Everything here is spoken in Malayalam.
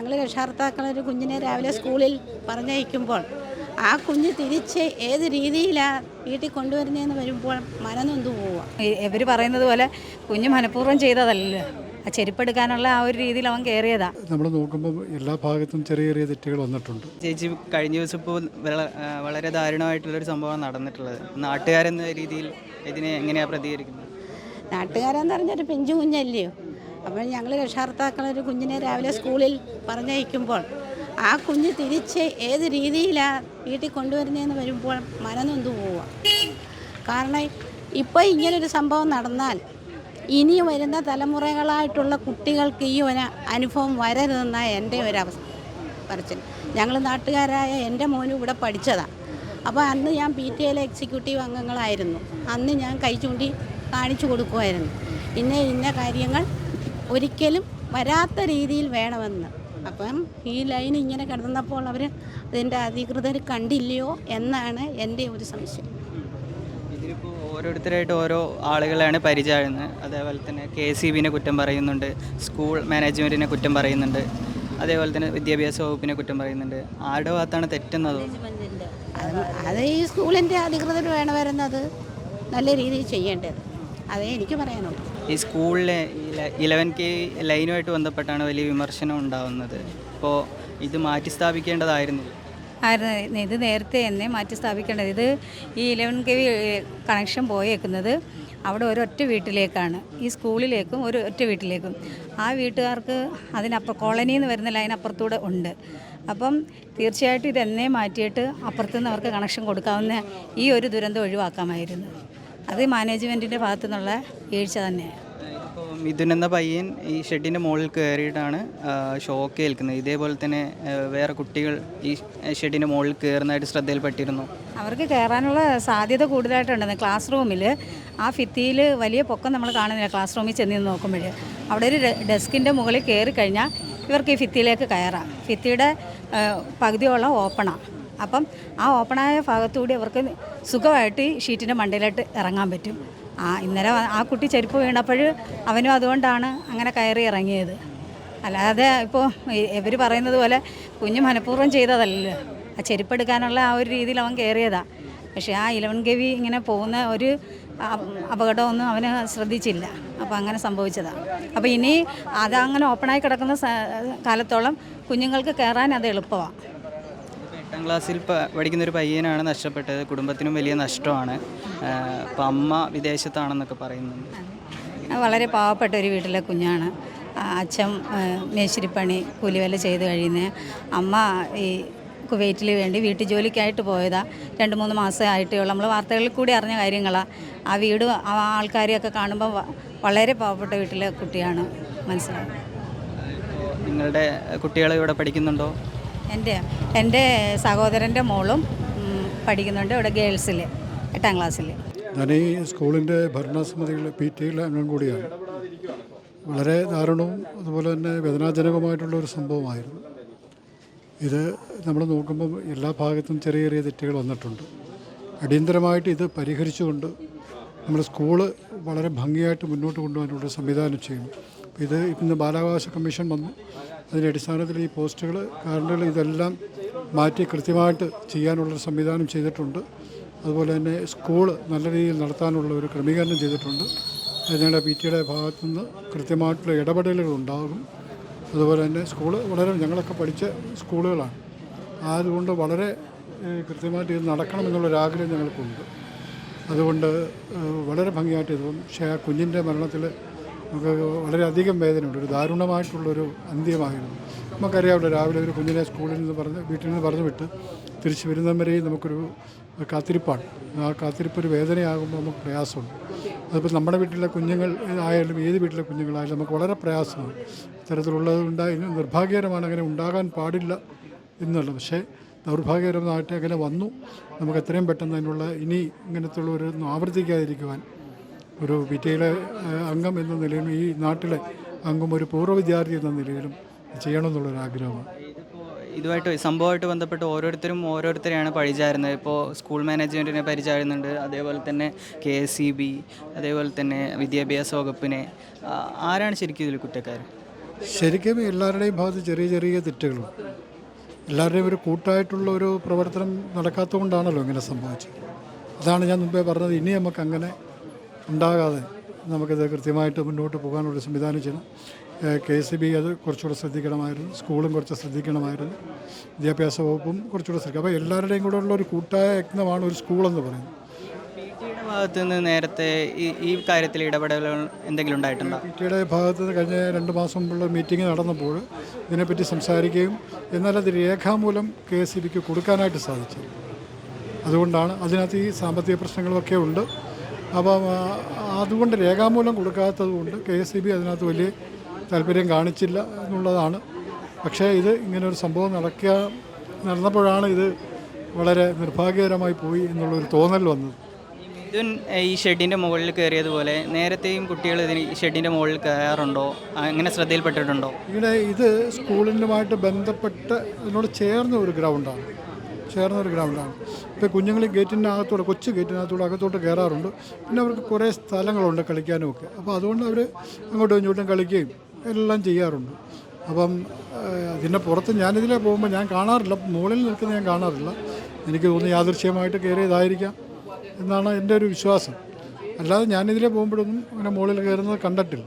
ഞങ്ങൾ രക്ഷകർത്താക്കൾ ഒരു കുഞ്ഞിനെ രാവിലെ സ്കൂളിൽ പറഞ്ഞയക്കുമ്പോൾ ആ കുഞ്ഞ് തിരിച്ച് ഏത് രീതിയിലാണ് വീട്ടിൽ കൊണ്ടുവരുന്നതെന്ന് വരുമ്പോൾ മനനൊന്ന് പോവുക ഇവർ പറയുന്നത് പോലെ കുഞ്ഞ് മനഃപൂർവം ചെയ്തതല്ലല്ലോ. ആ ചെരുപ്പെടുക്കാനുള്ള ആ ഒരു രീതിയിൽ അവൻ കയറിയതാ നമ്മൾ നോക്കുമ്പോൾ എല്ലാ ഭാഗത്തും ചെറിയ ചെറിയ തെറ്റുകൾ വന്നിട്ടുണ്ട്. ചേച്ചി കഴിഞ്ഞ ദിവസം ഇപ്പോൾ വളരെ ദാരുണമായിട്ടുള്ളൊരു സംഭവം നടന്നിട്ടുള്ളത്. നാട്ടുകാരെന്ന രീതിയിൽ ഇതിനെ എങ്ങനെയാണ് പ്രതികരിക്കുന്നത്? നാട്ടുകാരെന്ന് പറഞ്ഞൊരു പിഞ്ചു കുഞ്ഞല്ലയോ അപ്പോൾ ഞങ്ങൾ രക്ഷാകർത്താക്കൾ ഒരു കുഞ്ഞിനെ രാവിലെ സ്കൂളിൽ പറഞ്ഞയക്കുമ്പോൾ ആ കുഞ്ഞ് തിരിച്ച് ഏത് രീതിയിലാണ് വീട്ടിൽ കൊണ്ടുവരുന്നതെന്ന് വരുമ്പോൾ മനനൊന്നു പോവുക. കാരണം ഇപ്പോൾ ഇങ്ങനൊരു സംഭവം നടന്നാൽ ഇനി വരുന്ന തലമുറകളായിട്ടുള്ള കുട്ടികൾക്ക് ഈ ഒരു അനുഭവം വരരുതെന്നാണ് എന്റെ ഒരവസ്ഥ പറച്ചിൽ. ഞങ്ങൾ നാട്ടുകാരായ എന്റെ മോനും ഇവിടെ പഠിച്ചതാണ് അപ്പോൾ അന്ന് ഞാൻ പി ടി എയിലെ എക്സിക്യൂട്ടീവ് അംഗങ്ങളായിരുന്നു. അന്ന് ഞാൻ കൈ ചൂണ്ടി കാണിച്ചു കൊടുക്കുമായിരുന്നു. ഇന്ന ഇന്ന കാര്യങ്ങൾ ഒരിക്കലും വരാത്ത രീതിയിൽ വേണമെന്ന്. അപ്പം ഈ ലൈൻ ഇങ്ങനെ കിടന്നപ്പോൾ അവർ അതിന്റെ അധികൃതർ കണ്ടില്ലയോ എന്നാണ് എന്റെ ഒരു സംശയം. ഇതിലിപ്പോൾ ഓരോരുത്തരായിട്ട് ഓരോ ആളുകളാണ് പരിചയമാകുന്നത്. അതേപോലെ തന്നെ കെ സി ബിനെ കുറ്റം പറയുന്നുണ്ട് സ്കൂൾ മാനേജ്മെന്റിനെ കുറ്റം പറയുന്നുണ്ട് അതേപോലെ തന്നെ വിദ്യാഭ്യാസ വകുപ്പിനെ കുറ്റം പറയുന്നുണ്ട്. ആരുടെ ഭാഗത്താണ് തെറ്റുന്നത്? അത് ഈ സ്കൂളിന്റെ അധികൃതർ വേണം വരുന്നത് നല്ല രീതിയിൽ ചെയ്യേണ്ടത്. അതേ എനിക്ക് പറയാനുള്ളൂ. ഈ സ്കൂളിലെ ഇലവൻ കെ ലൈനുമായിട്ട് ബന്ധപ്പെട്ടാണ് വലിയ വിമർശനം ഉണ്ടാവുന്നത്. അപ്പോൾ ഇത് മാറ്റി സ്ഥാപിക്കേണ്ടതായിരുന്നു ആയിരുന്നു. ഇത് നേരത്തെ തന്നെ മാറ്റി സ്ഥാപിക്കേണ്ടത് ഇത് ഈ ഇലവൻ കെ വി കണക്ഷൻ പോയേക്കുന്നത് അവിടെ ഒരൊറ്റ വീട്ടിലേക്കാണ്. ഈ സ്കൂളിലേക്കും ഒരു ഒറ്റ വീട്ടിലേക്കും. ആ വീട്ടുകാർക്ക് അതിനപ്പുറം കോളനിയിൽ നിന്ന് വരുന്ന ലൈൻ അപ്പുറത്തൂടെ ഉണ്ട്. അപ്പം തീർച്ചയായിട്ടും ഇതെന്നെ മാറ്റിയിട്ട് അപ്പുറത്തുനിന്ന് അവർക്ക് കണക്ഷൻ കൊടുക്കാവുന്ന ഈ ഒരു ദുരന്തം ഒഴിവാക്കാമായിരുന്നു. അത് മാനേജ്മെന്റിന്റെ ഭാഗത്തു നിന്നുള്ള വീഴ്ച തന്നെയാണ്. മിഥുൻ എന്ന പയ്യൻ ഈ ഷെഡിന്റെ മുകളിൽ കയറിയിട്ടാണ് ഷോക്ക് ഏൽക്കുന്നത്. ഇതേപോലെ തന്നെ വേറെ കുട്ടികൾ ഈ ഷെഡിന്റെ മുകളിൽ കയറുന്നതായിട്ട് ശ്രദ്ധയിൽപ്പെട്ടിരുന്നു. അവർക്ക് കയറാനുള്ള സാധ്യത കൂടുതലായിട്ടുണ്ടെന്ന് ക്ലാസ് റൂമിൽ ആ ഭിത്തിയിൽ വലിയ പൊക്കം നമ്മൾ കാണുന്നില്ല ക്ലാസ് റൂമിൽ ചെന്ന് നോക്കുമ്പോൾ അവിടെ ഒരു ഡെസ്കിന്റെ മുകളിൽ കയറി കഴിഞ്ഞാൽ ഇവർക്ക് ഈ ഭിത്തിയിലേക്ക് കയറാം. ഭിത്തിയുടെ പകുതിയോളം ഓപ്പണാണ് അപ്പം ആ ഓപ്പണായ ഭാഗത്തുകൂടി അവർക്ക് സുഖമായിട്ട് ഷീറ്റിന്റെ മണ്ടയിലോട്ട് ഇറങ്ങാൻ പറ്റും. ആ ഇന്നലെ ആ കുട്ടി ചെരുപ്പ് വീണപ്പോൾ അവനും അതുകൊണ്ടാണ് അങ്ങനെ കയറി ഇറങ്ങിയത്. അല്ലാതെ ഇപ്പോൾ ഇവർ പറയുന്നത് പോലെ കുഞ്ഞ് മനഃപൂർവം ചെയ്തതല്ലല്ലോ. ആ ചെരുപ്പെടുക്കാനുള്ള ആ ഒരു രീതിയിൽ അവൻ കയറിയതാണ് പക്ഷേ ആ ഇലവൻ ഗവി ഇങ്ങനെ പോകുന്ന ഒരു അപകടമൊന്നും അവന് ശ്രദ്ധിച്ചില്ല. അപ്പോൾ അങ്ങനെ സംഭവിച്ചതാണ് അപ്പോൾ ഇനി അതങ്ങനെ ഓപ്പണായി കിടക്കുന്ന കാലത്തോളം കുഞ്ഞുങ്ങൾക്ക് കയറാൻ അത് എളുപ്പമാണ് എട്ടാം ക്ലാസ്സിൽ പഠിക്കുന്ന ഒരു പയ്യനാണ് നഷ്ടപ്പെട്ടത്. കുടുംബത്തിനും വലിയ നഷ്ടമാണ്. അപ്പം അമ്മ വിദേശത്താണെന്നൊക്കെ പറയുന്നുണ്ട്. വളരെ പാവപ്പെട്ട ഒരു വീട്ടിലെ കുഞ്ഞാണ്. അച്ഛൻ മേശിരിപ്പണി കൂലിവേല ചെയ്ത് കഴിയുന്നത് അമ്മ ഈ കുവൈറ്റിൽ വേണ്ടി വീട്ടു ജോലിക്കായിട്ട് പോയതാ. രണ്ട് മൂന്ന് മാസമായിട്ടേ ഉള്ളൂ. നമ്മൾ വാർത്തകളിൽ കൂടി അറിഞ്ഞ കാര്യങ്ങളാണ് ആ വീട് ആ ആൾക്കാരെയൊക്കെ കാണുമ്പോൾ വളരെ പാവപ്പെട്ട വീട്ടിലെ കുട്ടിയാണ്. മനസ്സിലാവുന്നത് നിങ്ങളുടെ കുട്ടികൾ ഇവിടെ പഠിക്കുന്നുണ്ടോ? എന്റെ എന്റെ സഹോദരന്റെ മോളും പഠിക്കുന്നുണ്ട് ഇവിടെ ഗേൾസിൽ എട്ടാം ക്ലാസ്സിൽ ഈ സ്കൂളിന്റെ ഭരണസമിതികളിലെ പി ടി അംഗം കൂടിയാണ്. വളരെ ദാരുണവും അതുപോലെ തന്നെ വേദനാജനകമായിട്ടുള്ള ഒരു സംഭവമായിരുന്നു. ഇത് നമ്മൾ നോക്കുമ്പോൾ എല്ലാ ഭാഗത്തും ചെറിയ ചെറിയ തെറ്റുകൾ വന്നിട്ടുണ്ട്. അടിയന്തരമായിട്ട് ഇത് പരിഹരിച്ചുകൊണ്ട് നമ്മുടെ സ്കൂൾ വളരെ ഭംഗിയായിട്ട് മുന്നോട്ട് കൊണ്ടുപോകാനുള്ള സംവിധാനം ചെയ്യുന്നു. ഇത് ഇന്ന് ബാലാവകാശ കമ്മീഷൻ വന്നു. അതിന്റെ അടിസ്ഥാനത്തിൽ ഈ പോസ്റ്റുകൾ കാരണങ്ങൾ ഇതെല്ലാം മാറ്റി കൃത്യമായിട്ട് ചെയ്യാനുള്ളൊരു സംവിധാനം ചെയ്തിട്ടുണ്ട്. അതുപോലെ തന്നെ സ്കൂൾ നല്ല രീതിയിൽ നടത്താനുള്ള ഒരു ക്രമീകരണം ചെയ്തിട്ടുണ്ട്. അതിനുള്ള പി ടിയുടെ ഭാഗത്തു നിന്ന് കൃത്യമായിട്ടുള്ള ഇടപെടലുകൾ ഉണ്ടാകും. അതുപോലെ തന്നെ സ്കൂൾ വളരെ ഞങ്ങളൊക്കെ പഠിച്ച സ്കൂളുകളാണ്. അതുകൊണ്ട് വളരെ കൃത്യമായിട്ട് ഇത് നടക്കണം എന്നുള്ളൊരാഗ്രഹം ഞങ്ങൾക്കുണ്ട്. അതുകൊണ്ട് വളരെ ഭംഗിയായിട്ട് ഇതും പക്ഷേ ആ കുഞ്ഞിന്റെ മരണത്തിൽ നമുക്ക് വളരെയധികം വേദനയുണ്ട്. ഒരു ദാരുണമായിട്ടുള്ളൊരു അന്ത്യമായിരുന്നു. നമുക്കറിയാമല്ലോ രാവിലെ ഒരു കുഞ്ഞിനെ സ്കൂളിൽ നിന്ന് പറഞ്ഞ് വീട്ടിൽ നിന്ന് പറഞ്ഞു വിട്ട് തിരിച്ച് വരുന്നതും വരെയും നമുക്കൊരു കാത്തിരിപ്പാണ്. ആ കാത്തിരിപ്പ് ഒരു വേദനയാകുമ്പോൾ നമുക്ക് പ്രയാസമുണ്ട്. അതിപ്പോൾ നമ്മുടെ വീട്ടിലെ കുഞ്ഞുങ്ങൾ ആയാലും ഏത് വീട്ടിലെ കുഞ്ഞുങ്ങളായാലും നമുക്ക് വളരെ പ്രയാസമാണ്. ഇത്തരത്തിലുള്ളത് ഉണ്ടായി നിർഭാഗ്യകരമാണ് അങ്ങനെ ഉണ്ടാകാൻ പാടില്ല എന്നുള്ളത്. പക്ഷേ ദൗർഭാഗ്യകരമായിട്ട് അങ്ങനെ വന്നു. നമുക്ക് എത്രയും പെട്ടെന്ന് അതിനുള്ള ഇനി ഇങ്ങനത്തുള്ള ഒരു ആവർത്തിക്കാതിരിക്കുവാൻ ഒരു വിറ്റയിലെ അംഗം എന്ന നിലയിലും ഈ നാട്ടിലെ അംഗം ഒരു പൂർവ വിദ്യാർത്ഥി എന്ന നിലയിലും ചെയ്യണമെന്നുള്ളൊരാഗ്രഹമാണ് ഇതുമായിട്ട് സംഭവമായിട്ട് ബന്ധപ്പെട്ട് ഓരോരുത്തരും ഓരോരുത്തരെയാണ് പരിചാരുന്നത് ഇപ്പോൾ സ്കൂൾ മാനേജ്മെന്റിനെ പരിചാരുന്നുണ്ട് അതേപോലെ തന്നെ കെ എസ് സി ബി അതേപോലെ തന്നെ വിദ്യാഭ്യാസ വകുപ്പിനെ. ആരാണ് ശരിക്കും ഇതിൽ കുറ്റക്കാർ ശരിക്കും എല്ലാവരുടെയും ഭാഗത്ത് ചെറിയ ചെറിയ തെറ്റുകളും. എല്ലാവരുടെയും ഒരു കൂട്ടായിട്ടുള്ള ഒരു പ്രവർത്തനം നടക്കാത്തതുകൊണ്ടാണല്ലോ ഇങ്ങനെ സംഭവിച്ചത്. അതാണ് ഞാൻ മുമ്പേ പറഞ്ഞത്. ഇനി നമുക്ക് അങ്ങനെ ഉണ്ടാകാതെ നമുക്കിത് കൃത്യമായിട്ട് മുന്നോട്ട് പോകാനുള്ള സംവിധാനം ചെയ്യണം. കെ എസ് ബി അത് കുറച്ചുകൂടെ ശ്രദ്ധിക്കണമായിരുന്നു. സ്കൂളും കുറച്ച് ശ്രദ്ധിക്കണമായിരുന്നു. വിദ്യാഭ്യാസ വകുപ്പും കുറച്ചുകൂടെ ശ്രദ്ധിക്കണം അപ്പോൾ എല്ലാവരുടെയും കൂടെ ഉള്ള ഒരു കൂട്ടായ യജ്ഞമാണ് ഒരു സ്കൂളെന്ന് പറയുന്നത്. ഭാഗത്തുനിന്ന് ടിയുടെ ഭാഗത്ത് നിന്ന് നേരത്തെ ഈ ഈ കാര്യത്തിൽ ഇടപെടലുകൾ എന്തെങ്കിലും ഉണ്ടായിട്ടുണ്ടോ? പിടിയുടെ ഭാഗത്ത് നിന്ന് കഴിഞ്ഞ രണ്ട് മാസം മുമ്പുള്ള മീറ്റിംഗ് നടന്നപ്പോൾ ഇതിനെപ്പറ്റി സംസാരിക്കുകയും എന്നാൽ അത് രേഖാമൂലം കെ എസ് സി ബിക്ക് കൊടുക്കാനായിട്ട് സാധിച്ചു അതുകൊണ്ടാണ് അതിനകത്ത് ഈ സാമ്പത്തിക പ്രശ്നങ്ങളൊക്കെ ഉണ്ട്. അപ്പം അതുകൊണ്ട് രേഖാമൂലം കൊടുക്കാത്തത് കൊണ്ട് കെ എസ് സി ബി അതിനകത്ത് വലിയ താല്പര്യം കാണിച്ചില്ല എന്നുള്ളതാണ്. പക്ഷേ ഇത് ഇങ്ങനൊരു സംഭവം നടക്കുക നടന്നപ്പോഴാണ് ഇത് വളരെ നിർഭാഗ്യകരമായി പോയി എന്നുള്ളൊരു തോന്നൽ വന്നത്. മിഥുൻ ഈ ഷെഡിന്റെ മുകളിൽ കയറിയതുപോലെ നേരത്തെയും കുട്ടികൾ ഇതിന് ഈ ഷെഡിന്റെ മുകളിൽ കയറാറുണ്ടോ? അങ്ങനെ ശ്രദ്ധയിൽപ്പെട്ടിട്ടുണ്ടോ? ഇവിടെ ഇത് സ്കൂളിനുമായിട്ട് ബന്ധപ്പെട്ട് ഇതിനോട് ചേർന്ന ഒരു ഗ്രൗണ്ടാണ്. ചേർന്ന ഒരു ഗ്രൗണ്ടാണ്. ഇപ്പോൾ കുഞ്ഞുങ്ങൾ ഗേറ്റിന്റെ അകത്തൂടെ കൊച്ചു ഗേറ്റിനകത്തൂടെ അകത്തോട്ട് കയറാറുണ്ട് പിന്നെ അവർക്ക് കുറേ സ്ഥലങ്ങളുണ്ട് കളിക്കാനും ഒക്കെ അപ്പോൾ അതുകൊണ്ട് അവർ അങ്ങോട്ടും ഇങ്ങോട്ടും കളിക്കുകയും എല്ലാം ചെയ്യാറുണ്ട്. അപ്പം ഇതിന്റെ പുറത്ത് ഞാനിതിലെ പോകുമ്പോൾ ഞാൻ കാണാറില്ല. മുകളിൽ നിൽക്കുന്ന ഞാൻ കാണാറില്ല. എനിക്ക് തോന്നുന്നു യാദൃശ്യമായിട്ട് കയറിയതായിരിക്കാം എന്നാണ് എന്റെ ഒരു വിശ്വാസം. അല്ലാതെ ഞാനിതിലെ പോകുമ്പോഴൊന്നും അങ്ങനെ മുകളിൽ കയറുന്നത് കണ്ടിട്ടില്ല.